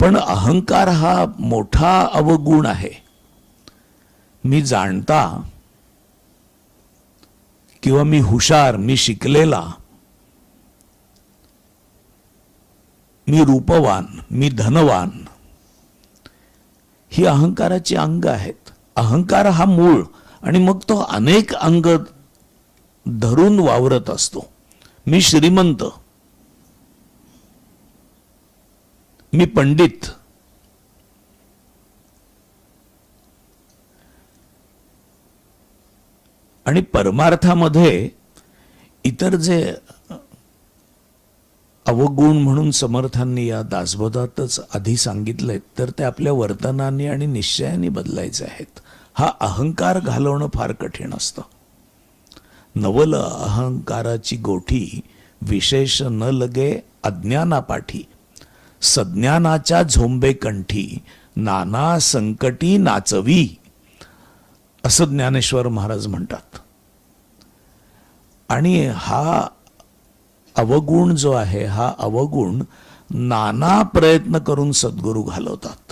पण अहंकार हा मोठा अवगुण आहे. मी जाणता किंवा मी हुशार मी शिकलेला मी रूपवान मी धनवान ही अहंकाराची अंग आहेत. अहंकार हा मूळ आणि मग तो अनेक अंग धरून वावरत असतो. मी श्रीमंत मी पंडित. आणि परमार्थामध्ये इतर जे अवगुण म्हणून समर्थांनी या दासबोधातच आधी सांगितलंय तर ते आपल्या वर्तनाने आणि निश्चयाने बदलायचे आहेत. हा अहंकार घालवणं फार कठीण असतं. नवल अहंकाराची गोठी विशेष न लगे अज्ञानापाठी सज्ञानाच्या झोंबे कंठी नाना संकटी नाचवी असं ज्ञानेश्वर महाराज म्हणतात. आणि हा अवगुण जो आहे हा अवगुण नाना प्रयत्न करून सद्गुरू घालवतात.